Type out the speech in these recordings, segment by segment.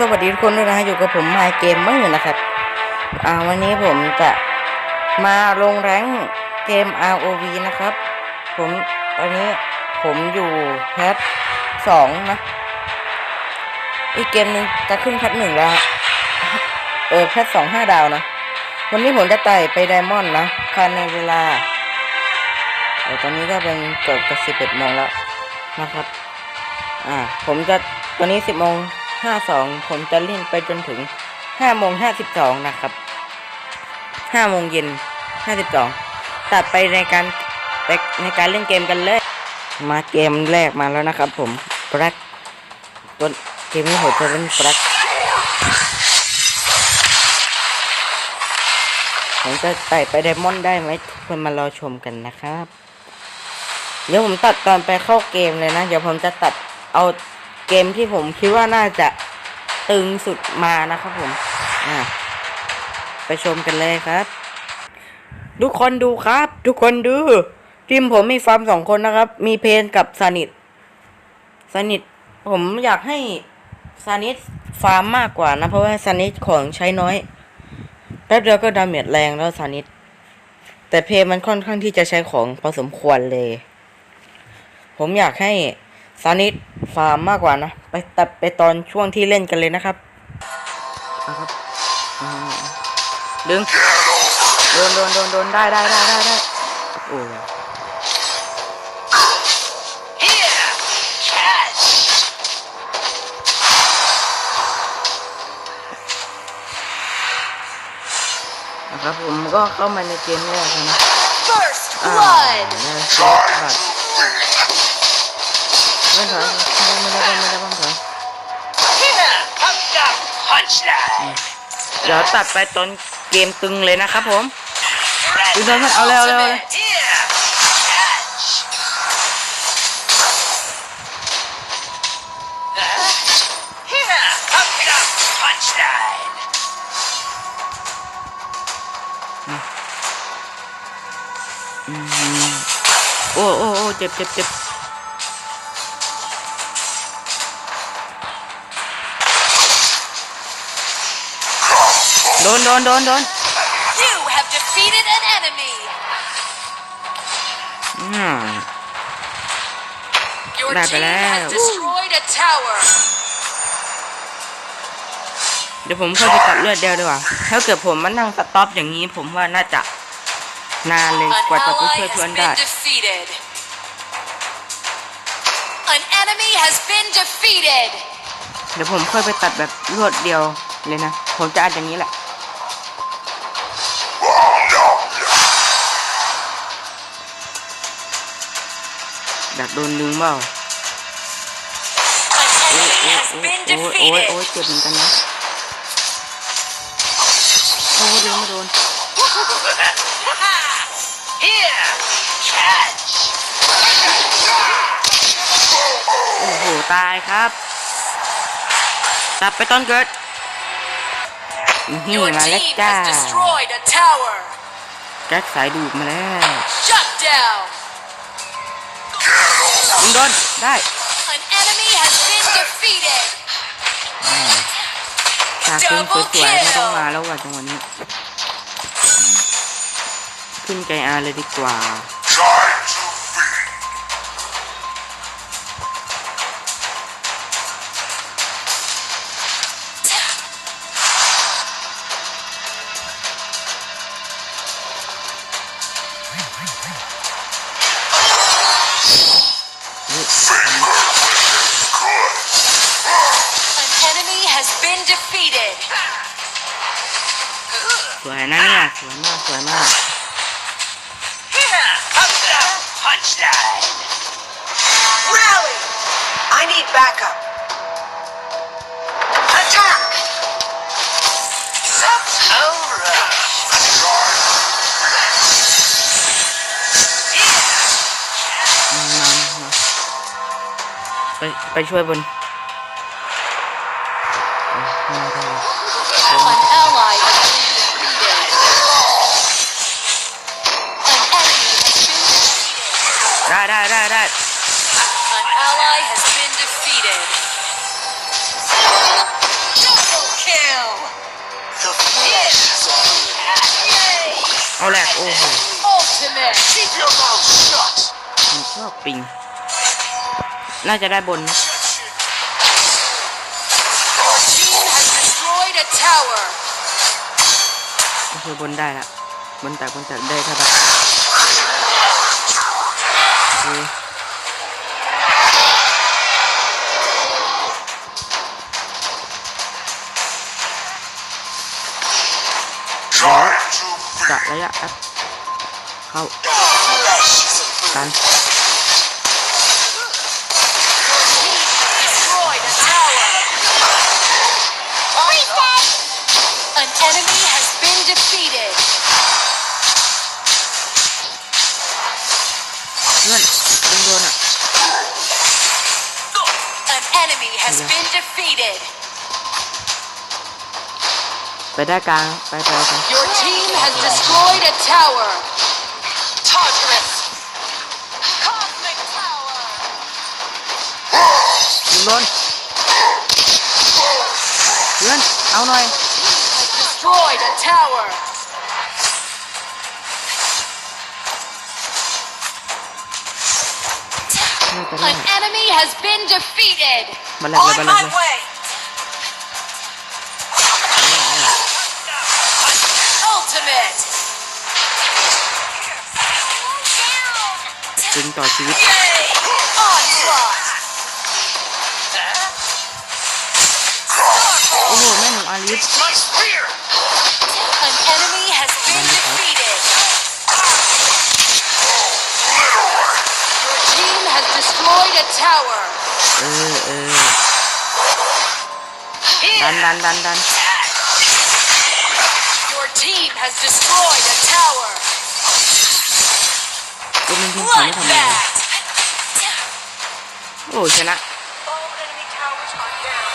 สวัสดีทุกคนด้วยนะอยู่กับผมมาเกมเมอร์นะครับอ่าวันนี้ผมจะมาลงแรงเกม ROV นะครับ ผมตอนนี้ผมอยู่แพทสองนะ อีกเกมหนึงจะขึ้นแพทหนึ่งแล้ว เออแพทสองห้าดาวนะ วันนี้ผมจะไต่ไปไดมอนด์นะภายในเวลาเออตอนนี้ก็เป็นเกือบจะสิบเอ็ดโมงแล้วนะครับ อ่า ผมจะตอนนี้สิบโมง ห้าสองผมจะเล่นไปจนถึงห้าโมงห้าสิบสองนะครับห้าโมงเย็นห้าสิบสองตัดไปในการในการเล่นเกมกันเลย มาเกมแรกมาแล้วนะครับผมแบล็กตัวเกมนี้ผมจะเล่นแบล็กผมจะไต่ไปไดมอนด์ได้ไหมทุกคนมารอชมกันนะครับ เดี๋ยวผมตัดตอนไปเข้าเกมเลยนะ เดี๋ยวผมจะตัดเอา เกมที่ผมคิดว่าน่าจะตึงสุดมานะครับผมอ่าไปชมกันเลยครับ ทุกคนดูครับ ทุกคนดู ทีมผมมีฟาร์มสองคนนะครับ มีเพนกับซานิดซานิดผมอยากให้ซานิดฟาร์มมากกว่านะ เพราะว่าซานิดของใช้น้อยแป๊บเดียวก็ดาเมจแรงแล้วซานิดแต่เพนมันค่อนข้างที่จะใช้ของพอสมควรเลย ผมอยากให้ ซานิดฟาร์มมากกว่านะ ไปตัดไปตอนช่วงที่เล่นกันเลยนะครับนะครับอืมดึงโดนโดนโดนโดนได้ได้ได้ได้ได้โอ้ย Here, catch. นะครับผมก็เข้ามาในเกมแรกแล้วนะ First อ่า blood. ได้เช็คบัตร ไม่ถอยไม่ได้ไม่ได้ไม่ได้ไม่ถอยเดี๋ยวตัดไปตอนเกมตึงเลยนะครับผมดูตอนเอาแล้วเอาแล้วโอ้โอ้โอ้เจ็บเจ็บเจ็บ โดนโดนโดนโดน You have defeated an enemy. อืม Your Bye, team bye. has destroyed a tower. เดี๋ยวผมค่อยไปตัดเลือดเดียวดีกว่า ถ้าเกิดผมมานั่งสต็อปอย่างนี้ผมว่าน่าจะนานเลย An กว่าจะไป ally ช่วย has เพื่อนได้ been defeated. An enemy has been defeated. เดี๋ยวผมค่อยไปตัดแบบรวดเดียวเลยนะ ผมจะอัดอย่างนี้แหละ ดักโดนดึงเปล่า An โอ้ย enemy โอ้ย has โอ้ย been โอ้ยโอ้ย defeated. โอ้ยเจ็บเหมือนกันนะโอ้ยโดนไม่โดน Here, catch. โอ้โหตายครับตัดไปต้นเกิดอื้อหือ Your มาแล้ว team จ้า has destroyed a tower. แจ็คสายดูดมาแล้ว Shut down. ยิงโดนได้ An enemy has been defeated. ฉากคุณสวยๆไม่ต้องมาแล้วว่ะจังหวะนี้ ขึ้นใจอาเลยดีกว่า ไปช่วยบนได้ได้ได้ได้เอาแหลกโอ้โหชอบปิง น่าจะได้บนนะ Your team has destroyed a tower. โอเคบนได้ละบนแตกบนแตกได้ครับโอเค Try to กะระยะแอปเข้า flesh. กัน has Yeah. been defeated. ไปได้กลางไปไปไป Your team has destroyed a tower. Tartarus. Cosmic Tower. ดึงโดนเพื่อนเอาหน่อย Has destroyed a tower. An enemy has been defeated. มาแลกเลยมาแลกเลย way. Ultimate. ดึงต่อชีวิต Yay! Onslaught. โอ้โหแม่หนูอาลิส My spear. has destroyed a tower. เออเออดันดันดันดัน Your team has destroyed a tower. กูเป็นทีมของไม่ทำอะไรเลย Bloodbath. โอ้ชนะ All enemy towers are down.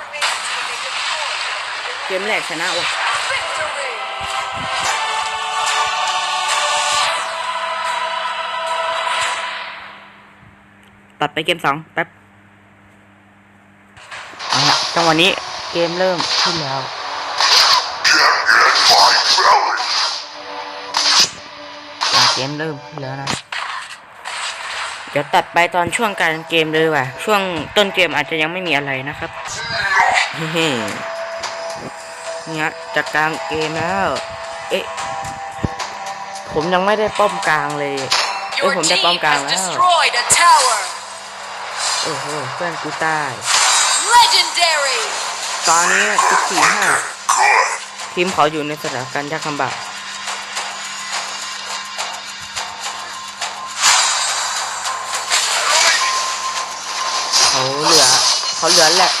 Remains to be destroyed. เกมแรกชนะว่ะ Victory. ตัดไปเกมสองแป๊บเอาละจังหวะนี้เกมเริ่มขึ้นแล้วเกมเริ่มขึ้นแล้วนะเดี๋ยวตัดไปตอนช่วงกลารเกมเลยว่ะ ช่วงต้นเกมอาจจะยังไม่มีอะไรนะครับเฮ้เนี่ยจะกลางเกมแล้ว เอ๊ะ ผมยังไม่ได้ป้อมกลางเลยเอ้ยผมได้ป้อมกลางแล้ว โอ้โหเพื่อนกูตาย Legendary. ตอนนี้สิบสี่ห้าทีมเขาอยู่ในสถานการณ์ยากลำบากเขาเหลือเขาเหลือแหละ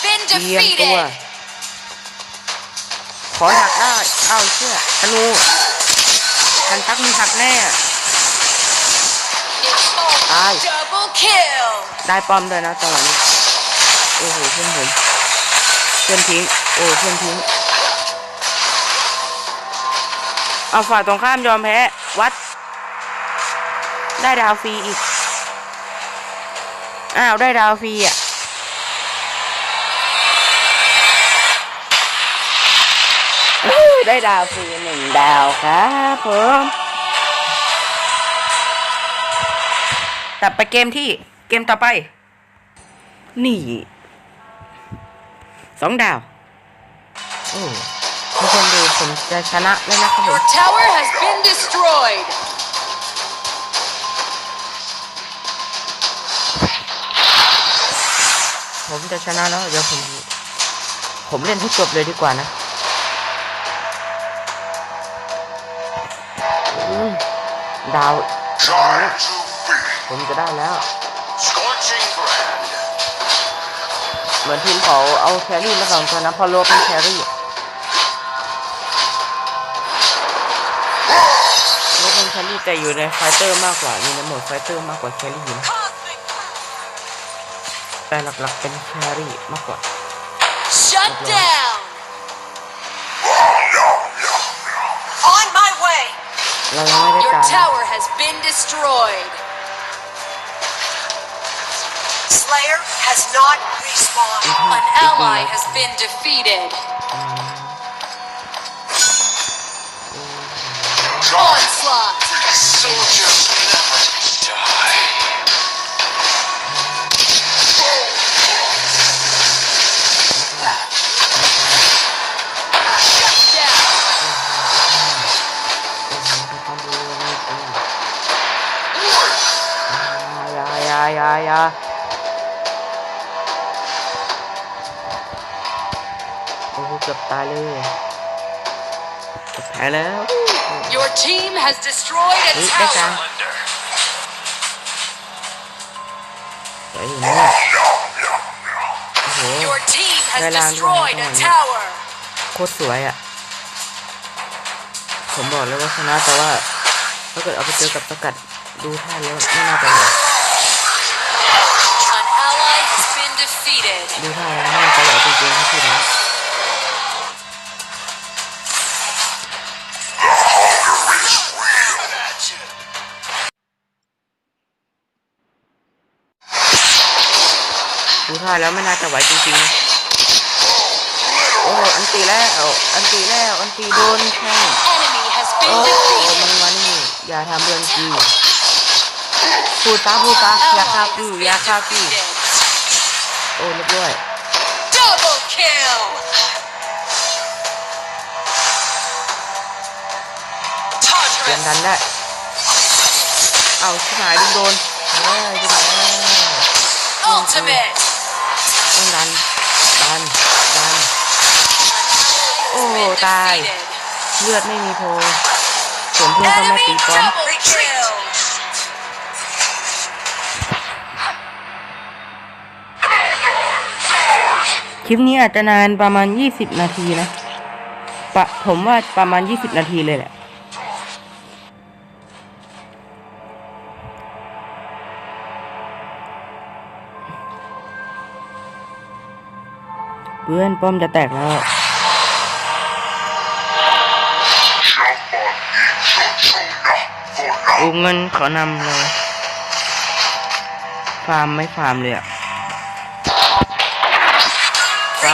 เตรียมตัว defeated. ขอหักได้เอ้าเชื่อธนูทันตักมีหักแน่ It's Ai? double kill. ได้ป้อมด้วยนะจังหวะนี้ โอ้โหเพื่อนผมเพื่อนทิ้ง โอ้เพื่อนทิ้ง เอาฝ่ายตรงข้ามยอมแพ้ วัด ได้ดาวฟรีอีก อ้าว ได้ดาวฟรีอะ อู้ ได้ดาวฟรีหนึ่งดาวครับผมตัดไปเกมที่เกมต่อไป นี่สองดาว โอ้ทุกคนดูผมจะชนะแล้วนะครับผ Your ม tower has been destroyed. ผมจะชนะแล้ว เดี๋ยวผม ผมเล่นให้จบเลยดีกว่านะ อืมดาวผมจะได้แล้ว เหมือนทีมเขาเอาแครี่มาสองตัวนะพอโลเป็นแครี่โลเป็นแครี่แต่อยู่ในไฟเตอร์มากกว่ามีในโหมดไฟเตอร์มากกว่าแครี่นะแต่หลักๆเป็นแครี่มากกว่า Shut down. เรายังไม่ได้ Your การ tower has been destroyed. Slayer has not respawned. An ally has been defeated. Onslaught. Soldiers าอยาโอ้โหเกือบตายเลยเกือบแพ้แล้ว Your team has destroyed a Wait, that's tower. สวยอยู่เนี่ยโอ้โห Your team has Đây là anh destroyed a Hoàng. tower. โคตรสวยอะ ผมบอกเลยว่าชนะแต่ว่าถ้าเกิดเอาไปเจอกับสกัดดูท่าแล้วไม่น่าจะเหลือ An ally has been defeated. ดูท่าแล้วไม่น่าจะเหลือจริงๆครับพี่นะดูท่าแล้วไม่น่าจะไหวจริงๆ โอ้ อันตีแล้ว อันตีแล้ว อันตีโดนแข้ง Enemy has โอ้ been defeated. มันมานี่อย่าทำเรื่องกีพูดซะพูดซะอย่าฆ่า Ally กู has อย่า been ฆ่ากู defeated. โอ้เรียบร้อย Double kill. เตรียมดันได้ เอาชิบหายดิโดนเฮ้ยชิบหายแล้ว Ultimate. ต้องดันดันดัน Has Oh, been die. defeated. เลือดไม่มีโพส่วนเพื่อนก็ไม่ Enemy ตีป้อม คลิปนี้อาจจะนานประมาณ 20 นาทีนะปะผมว่าประมาณ 20 นาทีเลยแหละ เพื่อนป้อมจะแตกแล้วโอ้เงินเขานำเลย ฟาร์มไม่ฟาร์มเลยอะ า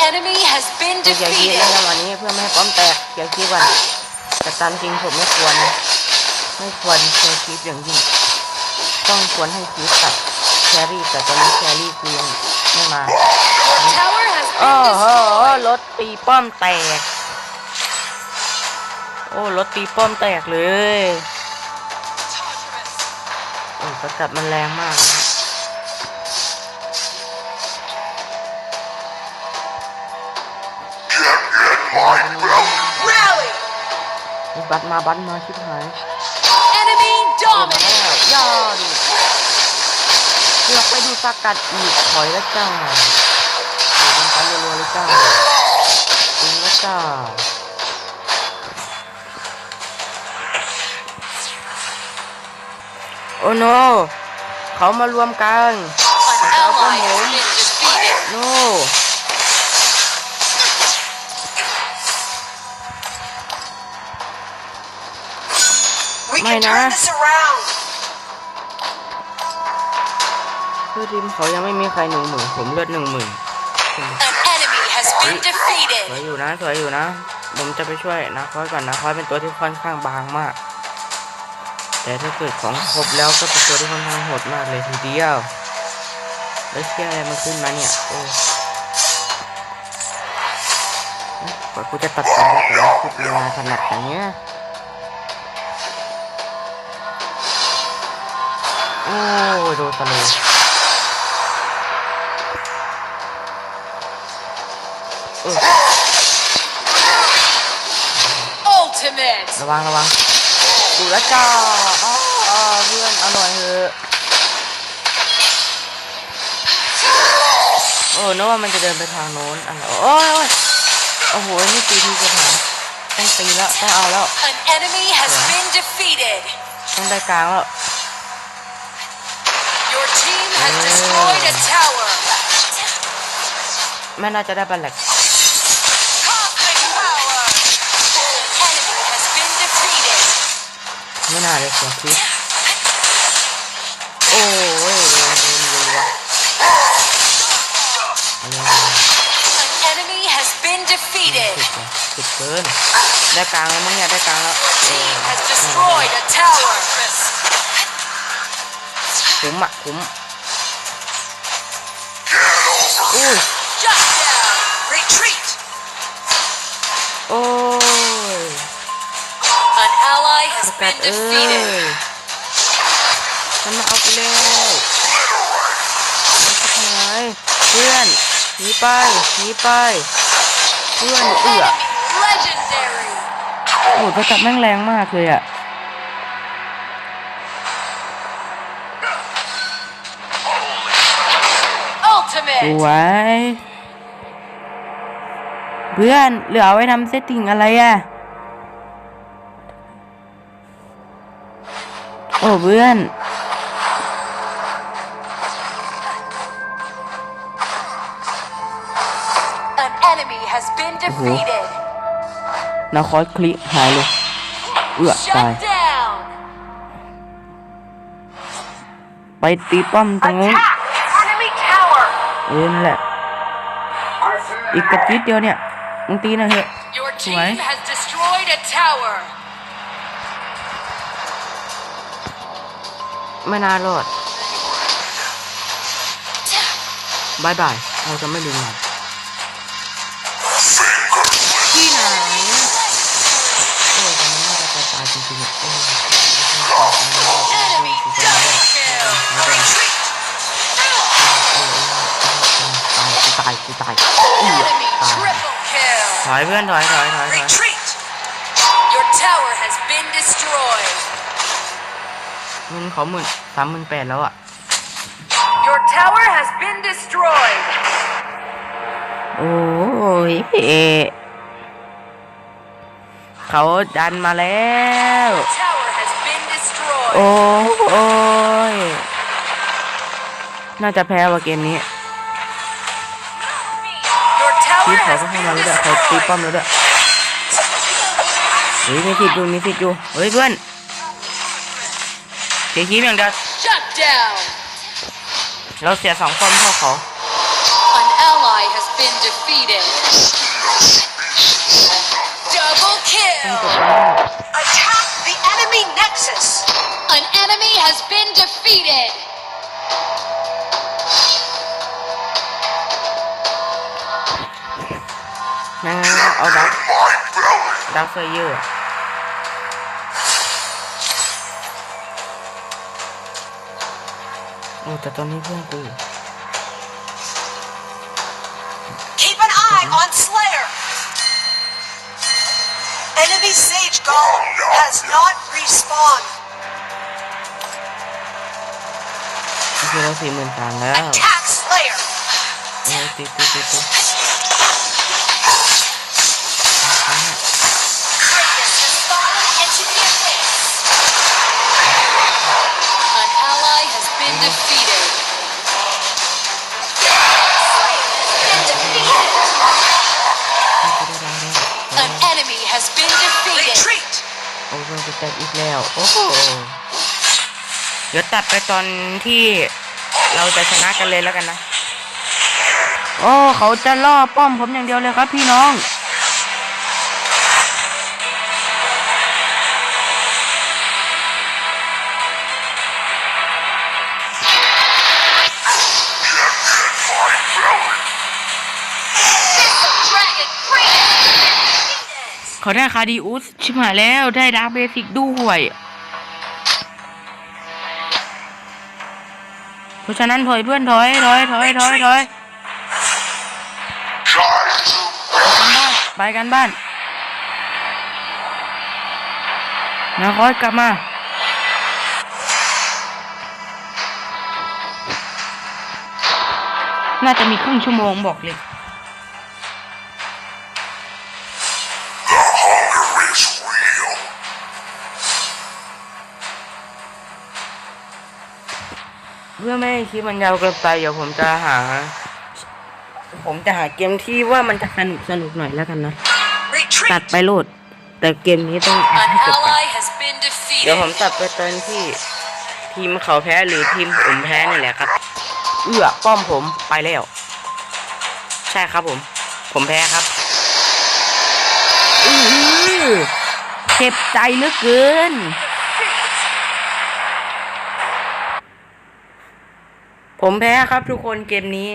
An enemy has been อย่าคิด defeated. นะจังหวะนี้เพื่อไม่ให้ป้อมแตกอย่าคิดก่อนแต่ตามจริงผมไม่ควรไม่ควรใช้คลิปอย่างยิ่งต้องควรให้คลิปตัดแครี่แต่ตอนนี้แครี่กูยังไม่มา Your tower has โอ้ been โห destroyed. รถตีป้อมแตก โอ้รถตีป้อมแตกเลย โอ้สกัดมันแรงมากนะ บัตรมาบัตรมาชิบหาย Enemy โอ้มาแล้ว dominated. ย่อดิเลือกไปดูสกัดอีกถอยแล้วจ้าโอ้ยิงกันรัวๆเลยจ้ายิงแล้วจ้าโอ้โนเขามารวมกัน An ally has been defeated. โน We Mày can nè. turn this around. คือทีมเขายังไม่มีใครหนึ่งหมื่นผมเลือดหนึ่งหมื่น An enemy has been สวย defeated. อยู่นะสวยอยู่นะ ผมจะไปช่วยนะคอยก่อนนะคอยเป็นตัวที่ค่อนข้างบางมาก แต่ถ้าเกิดของครบแล้วก็เป็นตัวที่ค่อนข้างโหดมากเลยทีเดียวแล้วเชี่ยอะไรมันขึ้นมาเนี่ยโอ้กว่ากูจะตัดต่อได้แต่ละคลิปเวลาขนาดอย่างเนี้ย โอ้ยโดนตะลุยเออ Ultimate. ระวังระวังดูแลวจ้าอ๋ออ๋อเพื่อนเอาหน่อยเถอะโอ้นึกว่ามันจะเดินไปทางโน้นอะไรโอ้ยโอ้ยโอ้โหนี่ตีทีจะถามต้องตีแล้วต้องเอาแล้ว An enemy has been defeated. ต้องได้กลางแล้ว Your team has destroyed a tower. ไม่น่าจะได้บัลแลก Cosmic power. An enemy has been defeated. ไม่น่าเลยเสียคิดโอ้ยโดนโดนโดนวะอะไรวะ An enemy has been defeated. สุดเลยสุดเกินได้กลางแล้วมั้งเนี่ยได้กลางแล้วเออ Team has destroyed a tower. คุ้มอะคุ้มอุ้ย Shut down. Retreat! โอ้ย An ally has ประกาศ been เอ้ defeated. ยมันมาเอาไปแล้วมันจะทำไงเพื่อนหนีไปหนีไปเพื่อนเอื้อ Enemy legendary. โอ้ยประกาศแม่งแรงมากเลยอะ Ultimate. วย เพื่อนเหลือเอาไว้ทำเซตติ้งอะไรอะโอ้เพื่อน An enemy has been defeated. นาคอสคลิหายเลย เอื้อตาย Shut down. ไปตีป้อมตรงนู้น Attack the enemy tower! เออนั่นแหละ อีกกระปิดเดียวเนี่ยมึงตีหน่อยเถอะ Your team Why? has destroyed a tower. ไม่น่ารอดบายบาย เราจะไม่ลืมมันที่ อยเพื่อนถอยถอยถอยถอย Retreat! Your tower has been destroyed. เงินเขาหมื่นสามหมื่นแปดแล้วอะ Your tower has been destroyed. โอ้ยเขาดันมาแล้ว Tower has been destroyed. โอ้โอ้ยน่าจะแพ้ว่ะเกมนี้ีเขาก็ให้มาแล้วเขาตีป้อมแล้วด้วยเฮ้ยมีผิดอยู่มีผิดอยู่เฮ้ยเพื่อนเสียคีบอย่างเดียวเราเสียสองป้อมเท่าเขาต้องกด An enemy has been defeated! Man, oh, that's, that's for you. Puta, tô nem tranquilo. Keep an eye on Slayer. Enemy Sage Golem has not respawned. Attack Slayer. Oh, โอ้เพื่อนกูแตกอีกแล้ว โอ้โห เดี๋ยวตัดไปตอนที่เราจะชนะกันเลยแล้วกันนะ โอ้ เขาจะล่อป้อมผมอย่างเดียวเลยครับพี่น้อง เขาได้คาดิอุสชิบหายแล้วได้ดาร์คเบสิกด้วย เพราะฉะนั้นถอยเพื่อนถอยถอยถอยถอยถอยไปกันบ้านนะคอยกลับมาน่าจะมีครึ่งชั่วโมงบอกเลย พื่อไม่ให้คลิปมันยาวเกินไปเดี๋ยวผมจะหา ผมจะหาเกมที่ว่ามันจะสนุกสนุกหน่อยแล้วกันนะ Retreat! ตัดไปโหลด แต่เกมนี้ต้อง An ให้จบก่อน ally has been เดี๋ยวผม defeated. ตัดไปตอนที่ ทีมเขาแพ้หรือทีมผมแพ้นี่แหละครับ เอื้อป้อมผมไปแล้ว ใช่ครับผม ผมแพ้ครับอือเจ็บใจเหลือเกิน ผมแพ้ครับทุกคนเกมนี้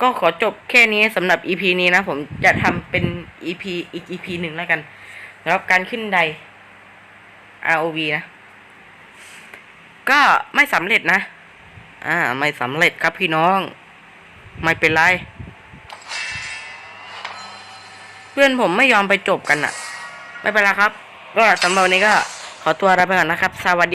ก็ขอจบแค่นี้สำหรับ EP นี้นะ ผมจะทำเป็น EP อีก EP หนึ่งแล้วกันแล้วการขึ้นได ROV นะ ก็ไม่สำเร็จนะ อ่า ไม่สำเร็จครับพี่น้อง ไม่เป็นไร เพื่อนผมไม่ยอมไปจบกันอะไม่เป็นไรครับ ก็สำหรับวันนี้ก็ขอตัวลาไปก่อนนะครับ สวัสดี